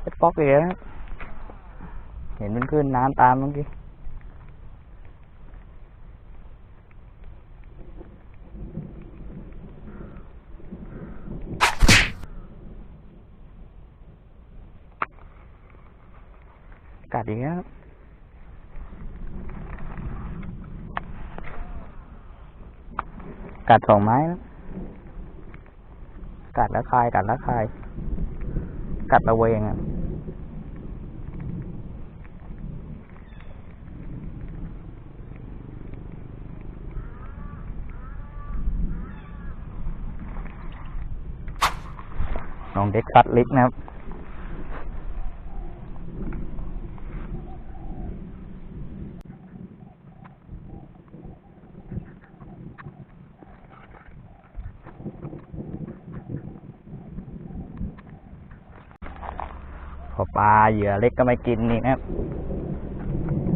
ไอ้ป๊อกเลยนะเห็นมันขึ้นน้ำตามเมื่อกี้กัดอีกแล้วกัดสองไม้แล้ว กัดแล้วคายกัดแล้วคาย กัดระเวงอะน้องเด็กซัดลิกนะครับ ปลาเหยื่อเล็กก็ไม่กินนี่นะครับ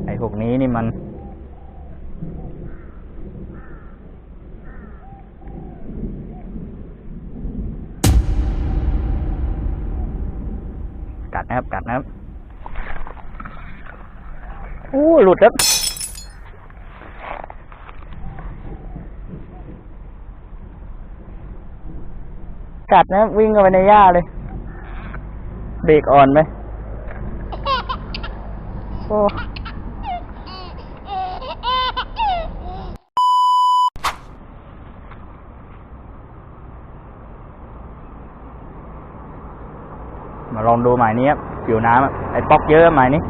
ไอ้พวกนี้นี่มัน กัดนะครับ กัดนะครับโอ้หลุดครับกัดนะวิ่งเข้าไปในหญ้าเลยเบรกอ่อนไหม โอ้มาลองดูหมายนี้ครับผิวน้ำไอ้ป๊อกเยอะหมายนี้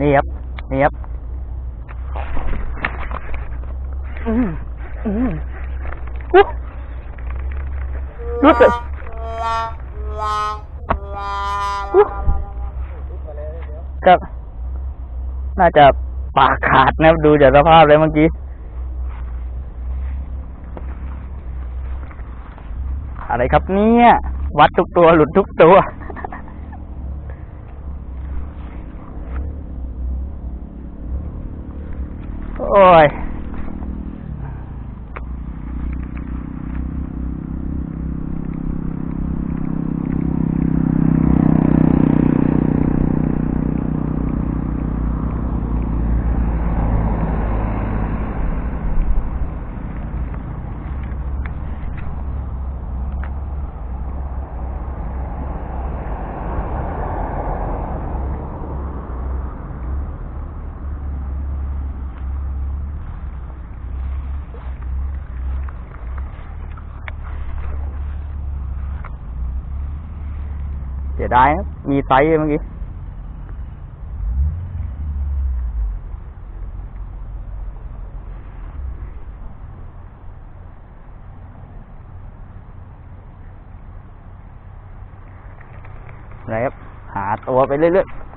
นี่ครับ นี่ครับอืมอืมอุ๊ยรู้สึกอุ๊ยก็น่าจะปากขาดนะครับดูจากสภาพเลยเมื่อกี้ อะไรครับเนี่ย วัดทุกตัวหลุดทุกตัว โอ้ย เสียดายมีไซส์เมื่อกี้อะไรครับ หาตัวไปเรื่อยๆ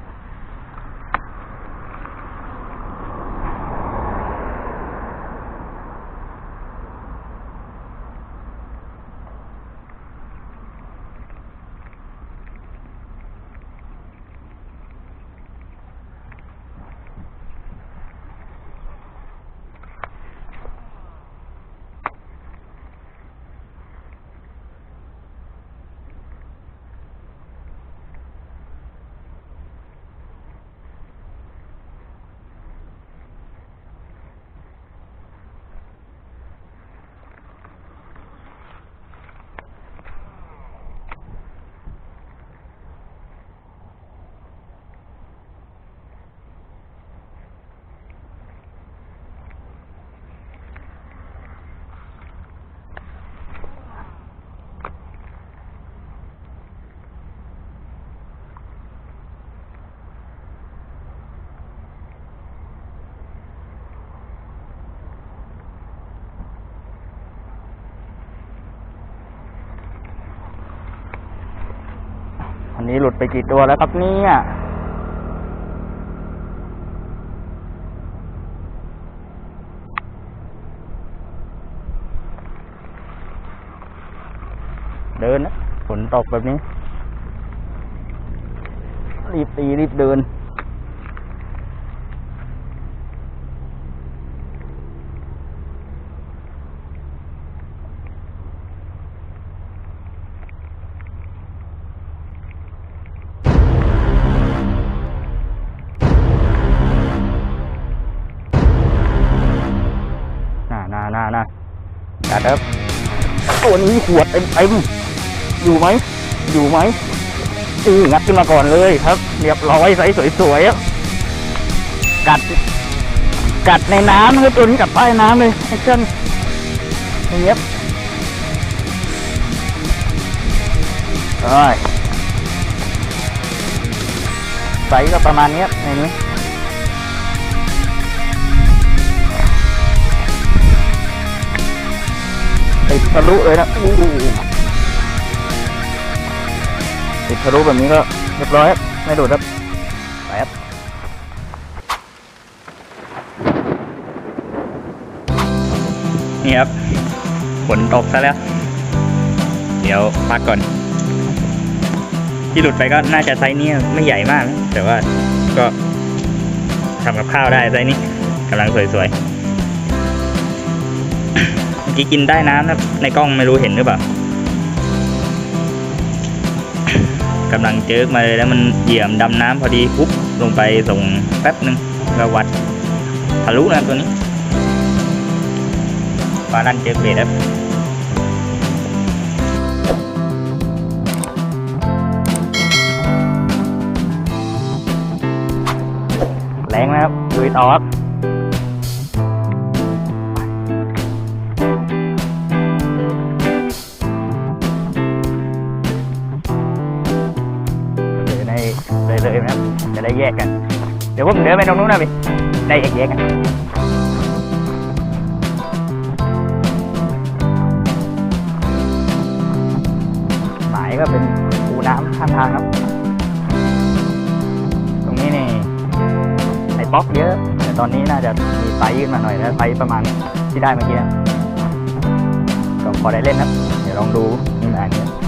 นี้หลุดไปกี่ตัวแล้วครับเนี่ยเดินนะฝนตกแบบนี้ รีบตีรีบเดิน ครับตัวนี้ขวดเต็มๆอยู่ไหม อยู่ไหมอืองัดขึ้นมาก่อนเลยครับเรียบร้อยใสสวยๆอะกัด กัดในน้ำนะครับตัวนี้กัดใต้น้ำเลยแอคชั่นเงี้ยเอ้ยไซส์ก็ประมาณนี้ในนี้ ติดทะลุเลยนะติดทะลุแบบนี้ก็เรียบร้อยครับไม่ดูดครับไปครับนี่ครับฝนตกซะแล้ว เดี๋ยวพักก่อน ที่หลุดไปก็น่าจะไซส์นี้ไม่ใหญ่มาก แต่ว่าก็ทำกับข้าวได้ไซส์นี้กำลังสวยๆ กี้กินได้น้ำนะในกล้องไม่รู้เห็นหรือเปล่ากำลังเจิกมาเลยแล้วมันเหยี่ยมดำน้ำพอดีปุ๊บลงไปส่งแป๊บหนึ่งแล้ววัดทะลุนะตัวนี้ปลาดันเจิกเบสครับแรงนะครับลุยต่อครับ แยกกัน เดี๋ยวผมเดินไปตรงนู้นนะพี่ได้แยกแยกกันหมายก็เป็นปูน้ำข้างทางครับ ตรงนี้นี่ไอ้ป๊อกเยอะ แต่ตอนนี้น่าจะมีไซส์ขึ้นมาหน่อยแล้วไซส์ประมาณที่ได้เมื่อกี้ก็พอได้เล่นนะ เดี๋ยวลองดูนี่อันนี้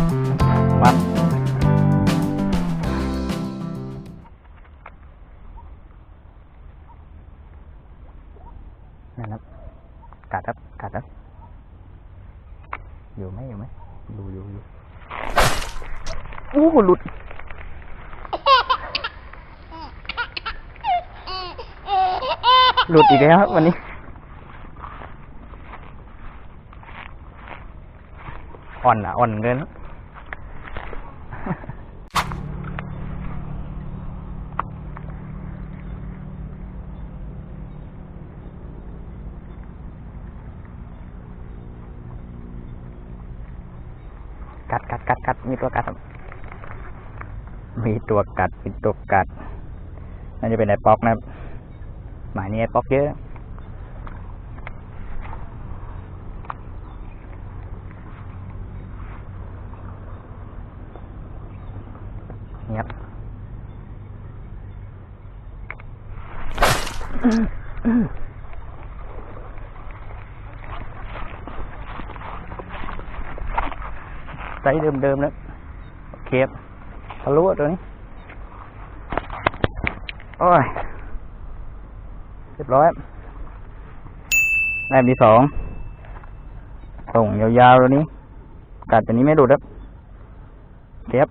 อยู่ไหมอยู่ไหมอยู่อยู่อยู่อู้หูหลุดหลุดอีกแล้ววันนี้อ่อนอะอ่อนเกิน กัดกัดกัดกัดมีตัวกัดครับมีตัวกัดมี ตัวกัดน่าจะเป็นไอ้ป๊อกนะครับ หมายนี้ไอ้ป๊อกเยอะนี่ครับไซส์เดิมๆแล้วเคครับทะลุตัวนี้ โอ้ยเรียบร้อยแรับแอบที่สองส่งยาวๆตัวนี้ กัดตัวนี้ไม่ดูดครับเคครับ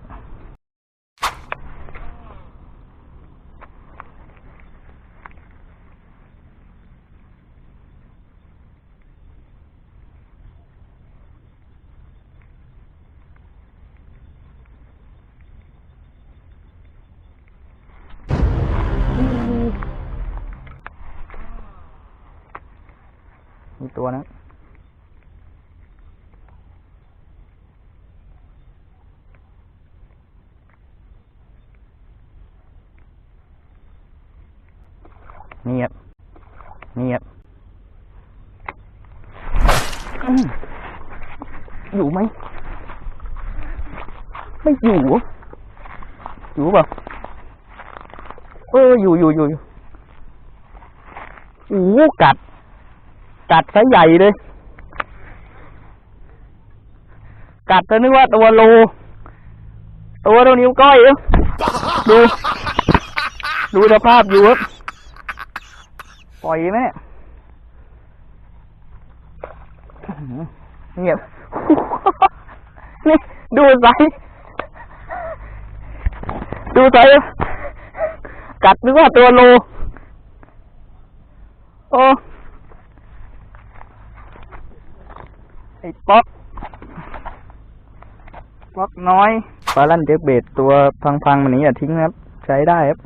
มี ตัวนะนี่ครับนี่ครับอืมอยู่ไหม ไม่อยู่ อยู่เปล่าเอออยู่อยู่อยู่อยู่โอ้กัด กัดซะใหญ่เลย กัดจะนึกว่าตัวโล ตัวเท่านิ้วก้อยดู ดูสภาพอยู่ครับปล่อยไหมเนี่ยเงียบนี่ดูไซดูไซกัดนึกว่าตัวโล โอ้ ไอ้ป๊อกป๊อกน้อยปลาลั่นเจ็กเบดตัวพังๆมันนี้อย่าทิ้งนะครับ ใช้ได้ครับ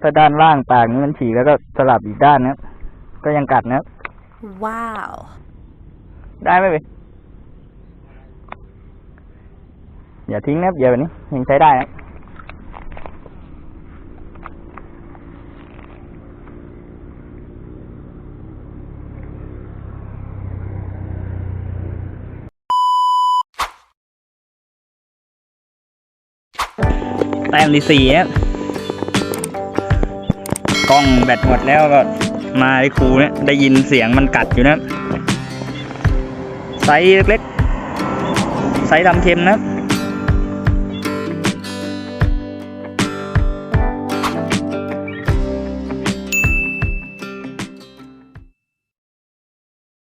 ถ้าด้านล่างปากนี้มันฉีกแล้วก็สลับอีกด้านนะครับ ก็ยังกัดนะครับ Wow. ได้ไหมเว้ยอย่าทิ้งนะครับอย่าแบบนี้ยังใช้ได้นะ แต้มที่สี่ครับกล้องแบตหมดแล้วก็มาไอ้ครูเนี่ยได้ยินเสียงมันกัดอยู่นะไซส์เล็กๆไซส์ดำเค็มนะครับ